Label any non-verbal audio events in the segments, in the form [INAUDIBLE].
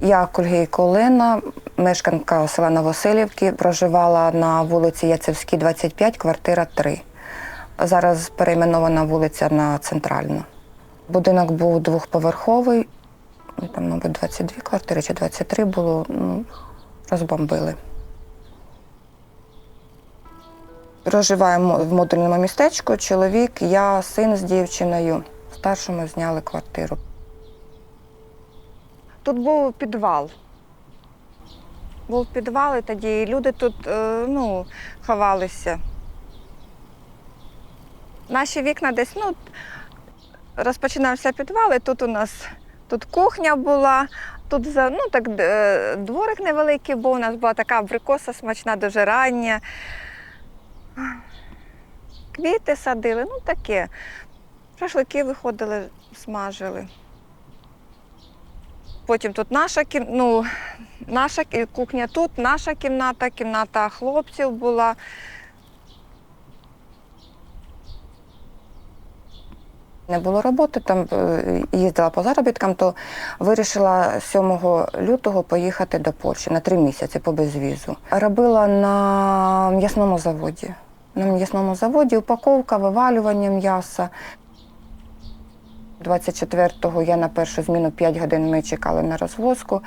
Я Кульгійко Олена, мешканка села Новоселівки, проживала на вулиці Яцевській, 25, квартира 3. Зараз перейменована вулиця на центральну. Будинок був двохповерховий, ну, там, мабуть, 22 квартири чи 23 було, ну, розбомбили. Проживаємо в модульному містечку. Чоловік, я, син з дівчиною. Старшому зняли квартиру. Тут був підвал. Був підвал, і тоді люди тут е, ну, ховалися. Наші вікна десь ну, розпочинався підвал, і тут у нас тут кухня була, тут ну, так, е, дворик невеликий був, у нас була така абрикоса смачна, дуже рання. Квіти садили, ну таке. Шашлики виходили, смажили. Потім тут наша кім... ну, наша кухня тут, наша кімната, кімната хлопців була. Не було роботи, там е, їздила по заробіткам, то вирішила 7 лютого поїхати до Польщі на три місяці по безвізу. Робила на м'ясному заводі. На м'ясному заводі упаковка, вивалювання м'яса. 24-го я на першу зміну 5 годин ми чекали на розвозку,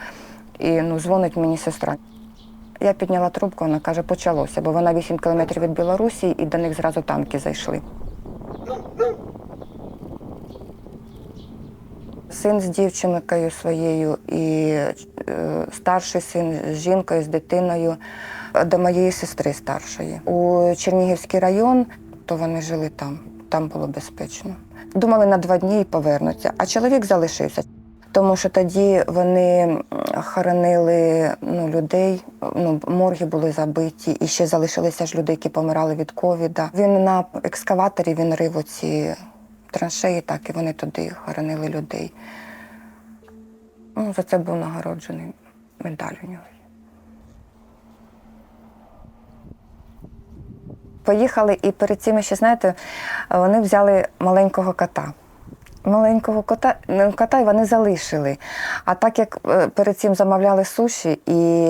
і ну, дзвонить мені сестра. Я підняла трубку, вона каже, почалося, бо вона 8 кілометрів від Білорусі і до них зразу танки зайшли. Син з дівчинкою своєю і е, старший син з жінкою, з дитиною до моєї сестри старшої. У Чернігівський район, то вони жили там, там було безпечно. Думали на два дні і повернуться, а чоловік залишився. Тому що тоді вони хоронили ну, людей, ну, морги були забиті, і ще залишилися ж люди, які помирали від ковіда. Він на екскаваторі він рив оці траншеї, так і вони туди хоронили людей. Ну, за це був нагороджений медаль у нього. Поїхали, і перед цим ще, знаєте, вони взяли маленького кота. Маленького кота, ну, кота і вони залишили. А так як е, перед цим замовляли суші, і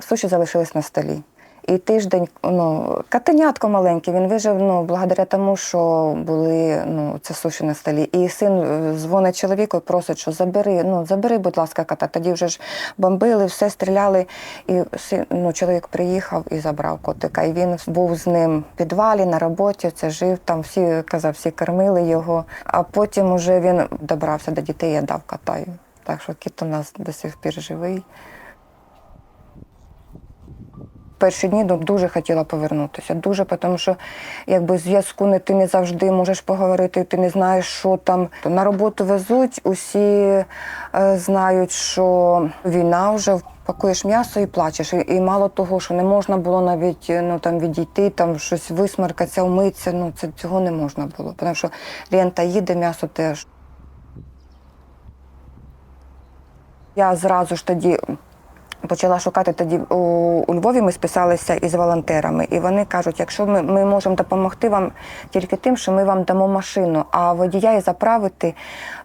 суші залишились на столі. І тиждень, ну, котенятко маленький, він вижив ну, благодаря тому, що були ну, це суші на столі. І син е, дзвонить чоловіку і просить, що забери, ну, забери, будь ласка, кота. Тоді вже ж бомбили, все стріляли. І син, ну, чоловік приїхав і забрав котика. І він був з ним в підвалі на роботі, це жив там, всі казав, всі кормили його. А потім уже він добрався до дітей і дав кота. Так що кіт у нас до сих пір живий. Перші дні ну, дуже хотіла повернутися. Дуже, тому що якби зв'язку не ти не завжди можеш поговорити, ти не знаєш, що там. На роботу везуть, усі е, знають, що війна вже пакуєш м'ясо і плачеш. І, мало того, що не можна було навіть е, ну, там, відійти, там щось висмаркатися, вмитися. Ну, це цього не можна було. Тому що лента їде, м'ясо теж. Я зразу ж тоді почала шукати тоді у, у Львові. Ми списалися із волонтерами, і вони кажуть, якщо ми, ми можемо допомогти вам тільки тим, що ми вам дамо машину, а водія і заправити,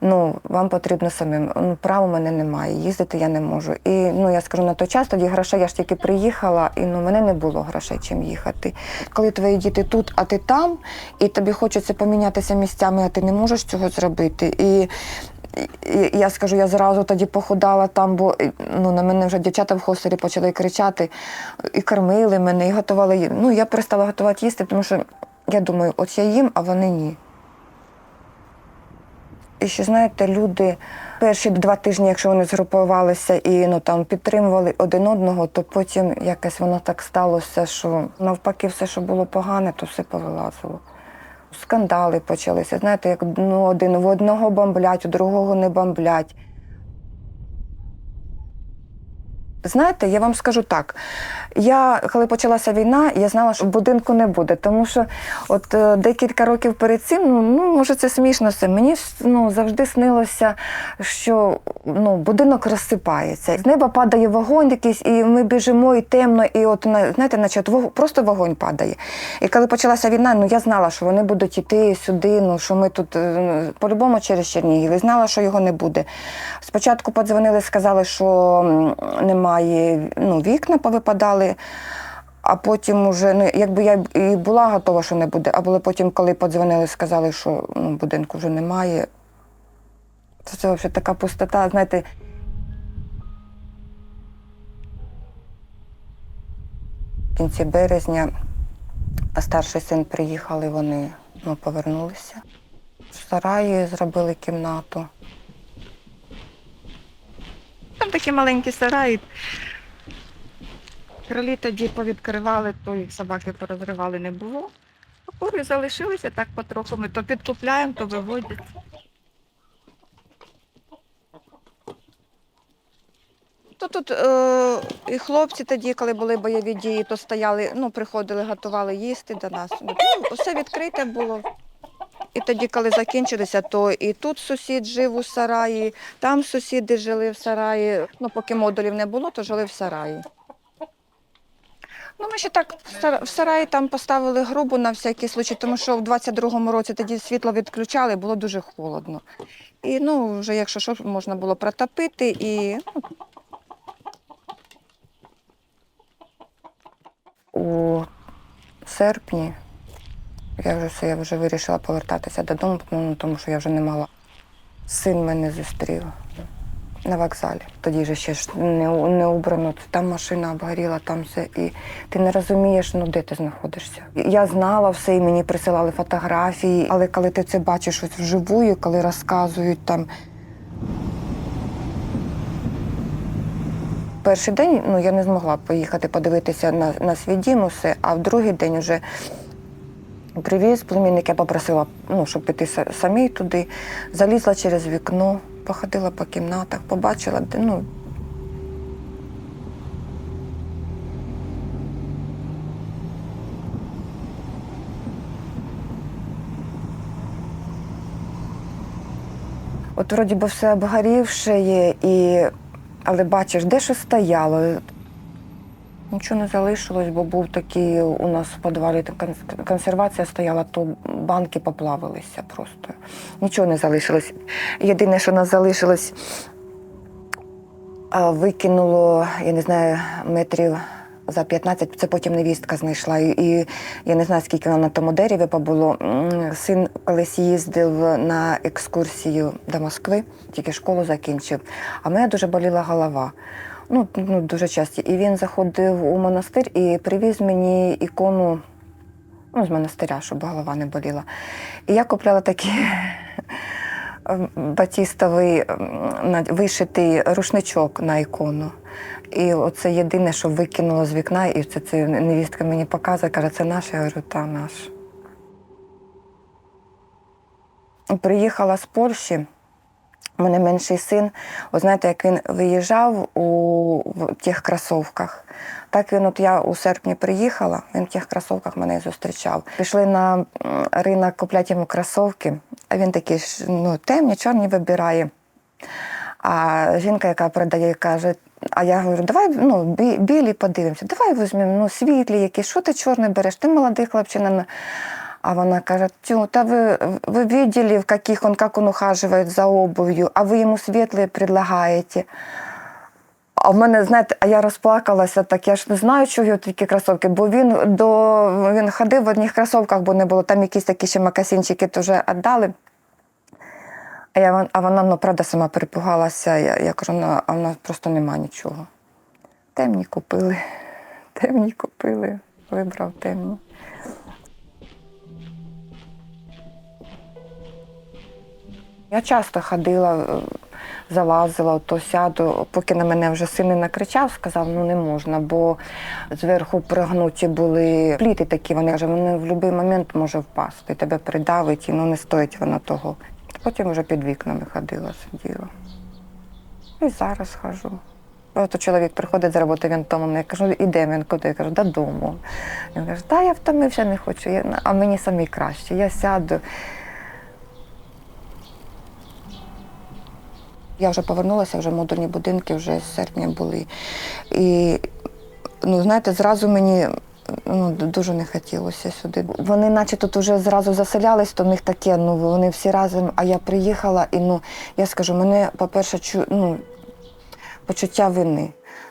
ну вам потрібно самим. Ну, права мене немає, їздити я не можу. І ну я скажу на той час, тоді грошей я ж тільки приїхала, і ну мене не було грошей чим їхати. Коли твої діти тут, а ти там, і тобі хочеться помінятися місцями, а ти не можеш цього зробити. І і я скажу, я зразу тоді похудала там, бо ну, на мене вже дівчата в хостелі почали кричати, і кормили мене, і готували. Ну, я перестала готувати їсти, тому що я думаю, от я їм, а вони ні. І ще знаєте, люди перші два тижні, якщо вони згрупувалися і ну, там, підтримували один одного, то потім якось воно так сталося, що навпаки, все, що було погане, то все повилазило. Скандали почалися. Знаєте, як ну, один в одного бомблять, у другого не бомблять. Знаєте, я вам скажу так. Я, коли почалася війна, я знала, що будинку не буде, тому що от е, декілька років перед цим, ну, ну може це смішно все. Мені ну, завжди снилося, що ну, будинок розсипається. З неба падає вогонь якийсь, і ми біжимо, і темно, і от знаєте, наче от просто вогонь падає. І коли почалася війна, ну я знала, що вони будуть йти сюди, ну що ми тут е, ну, по-любому через Чернігів. І знала, що його не буде. Спочатку подзвонили, сказали, що м, немає, ну, вікна повипадали. А потім уже, ну, якби я і була готова, що не буде, а були потім, коли подзвонили, сказали, що ну, будинку вже немає. Це, це взагалі така пустота, знаєте. В кінці березня старший син приїхали, вони ну, повернулися. В сараї зробили кімнату. Там такі маленькі сараї. Кролі тоді повідкривали, то їх собаки порозривали не було. А кури залишилися так потроху. Ми то підкупляємо, то виводять. То тут е, і хлопці тоді, коли були бойові дії, то стояли, ну, приходили, готували їсти до нас. Ну, усе відкрите було. І тоді, коли закінчилися, то і тут сусід жив у сараї, там сусіди жили в сараї. Ну, поки модулів не було, то жили в сараї. Ну, ми ще так в сараї там поставили грубу на всякий случай, тому що в 22-му році тоді світло відключали, було дуже холодно. І ну, вже якщо що, можна було протопити і ну, у серпні я вже все, я вже вирішила повертатися додому, тому що я вже не мала. Син мене зустрів на вокзалі. Тоді же ще ж не, не убрано. Там машина обгоріла, там все. І ти не розумієш, ну де ти знаходишся. Я знала все, і мені присилали фотографії, але коли ти це бачиш ось вживую, коли розказують там. Перший день ну, я не змогла поїхати подивитися на, на свій дім усе, а в другий день вже привіз племінник, я попросила, ну, щоб піти самій туди, залізла через вікно, походила по кімнатах, побачила, де, ну, От вроді би все обгорівше є, і... але бачиш, де що стояло. Нічого не залишилось, бо був такий у нас в підвалі консервація стояла, то банки поплавилися просто. Нічого не залишилось. Єдине, що нас залишилось, викинуло, я не знаю, метрів за 15, це потім невістка знайшла. І я не знаю, скільки вона на тому дереві побуло. Син колись їздив на екскурсію до Москви, тільки школу закінчив. А в мене дуже боліла голова. Ну, ну, дуже часто. І він заходив у монастир і привіз мені ікону ну, з монастиря, щоб голова не боліла. І я купляла такий [LAUGHS] ем, батістовий ем, вишитий рушничок на ікону. І оце єдине, що викинуло з вікна, і це, це невістка мені показує, каже, це наш, я говорю, та наш. Приїхала з Польщі. У мене менший син, от знаєте, як він виїжджав у в тих кросовках, так він, от я у серпні приїхала, він в тих кросовках мене і зустрічав. Пішли на ринок купляти йому кросовки, а він такий ж, ну, темні, чорні вибирає. А жінка, яка продає, каже, а я говорю, давай ну, білі подивимося, давай візьмемо ну, світлі якісь, що ти чорний береш? Ти молодий хлопчина. А вона каже, тю, та ви, ви видели, в каких он, как он ухаживает за обувью, а ви йому світлі предлагаєте. А в мене, знаєте, а я розплакалася, так я ж не знаю, чого такі кросовки, бо він до він ходив в одних кросовках, бо не було. Там якісь такі ще макасинчики теж віддали. А, я, а вона, ну, правда, сама перепугалася. Я, я кажу, ну, а в нас просто нема нічого. Темні купили. Темні купили. Вибрав темні. Я часто ходила, е, залазила, то сяду, поки на мене вже син не накричав, сказав, ну не можна, бо зверху прогнуті були пліти такі, вони каже, вони в будь-який момент може впасти, тебе придавить, і ну не стоїть воно того. Потім вже під вікнами ходила, сиділа. І зараз хожу. Просто чоловік приходить з роботи, він втомлений. Я кажу, іде він куди? Я кажу, додому. Він каже, та я втомився, не хочу. Я, а мені самі краще. Я сяду. Я вже повернулася, вже модульні будинки вже з серпня були. І ну, знаєте, зразу мені ну, дуже не хотілося сюди. Вони наче тут вже зразу заселялись, то в них таке, ну вони всі разом, а я приїхала і ну, я скажу, мене, по-перше, чу, ну, почуття вини.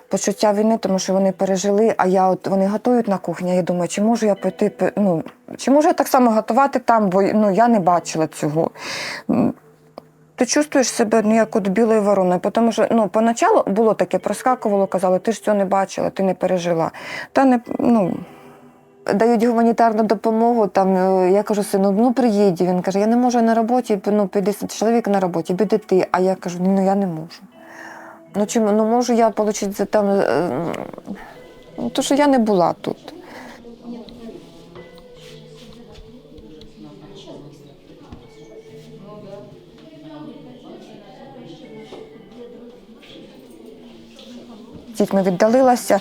Почуття вини, тому що вони пережили, а я от вони готують на кухні. Я думаю, чи можу я піти, ну, чи можу я так само готувати там, бо ну, я не бачила цього. Ти чувствуєш себе ну, як от білою вороною, тому що ну, поначалу було таке, проскакувало, казали, ти ж цього не бачила, ти не пережила. Та не, ну, дають гуманітарну допомогу. Там, е, я кажу, сину, ну приїдь. Він каже, я не можу на роботі, ну, піди чоловік на роботі, піди ти. А я кажу, ну я не можу. Ну чому ну можу я отримати там. е, Ну, то що я не була тут. Дітьми віддалилася.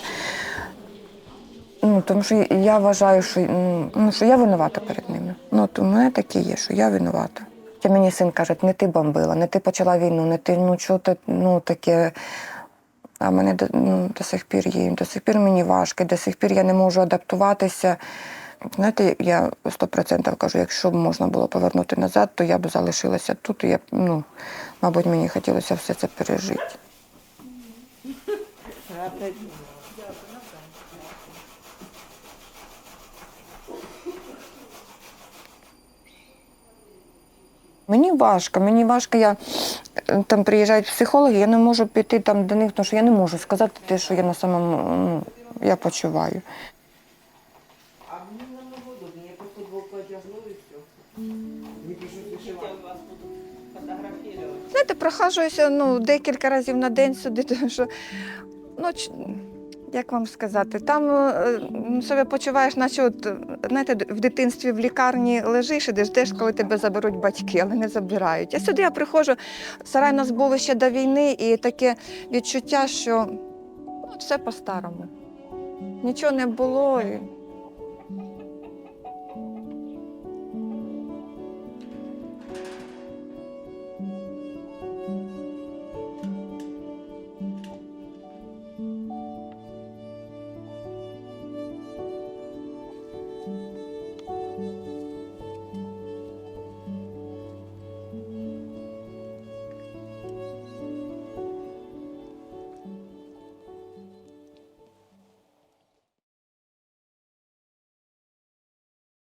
Ну, тому що я вважаю, що, ну, що я винувата перед ними. Ну, от у мене таке є, що я винувата. Та мені син каже, не ти бомбила, не ти почала війну, не ти, ну чого ти ну, таке. А мене ну, до сих пір є. До сих пір мені важко, до сих пір я не можу адаптуватися. Знаєте, я 100% кажу, якщо б можна було повернути назад, то я б залишилася тут. І я, ну, мабуть, мені хотілося все це пережити. Мені важко, мені важко, я е, там приїжджають психологи, я не можу піти там до них, тому що я не можу сказати те, що я на самому ну, я почуваю. А намного удобнее. Я просто и все. Не. Знаєте, прохажуюся ну, декілька разів на день сюди, [LAUGHS] тому що, ну, як вам сказати, там е, себе почуваєш, наче от, знаєте, в дитинстві в лікарні лежиш і деш, коли тебе заберуть батьки, але не забирають. А сюди я приходжу, сарай нас було ще до війни, і таке відчуття, що ну, все по-старому. Нічого не було. І...